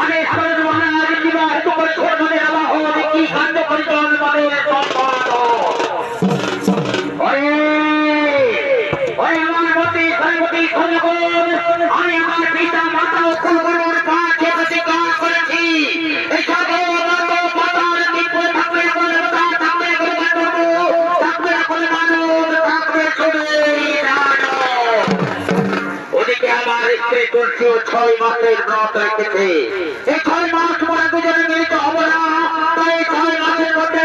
অনেক রাতে করছি ও ছয় মাসের ব্রত রেখেছে। এই ছয় মাস মোরা দুজনে মিলিত হব না। তাই ছয় মাসের মধ্যে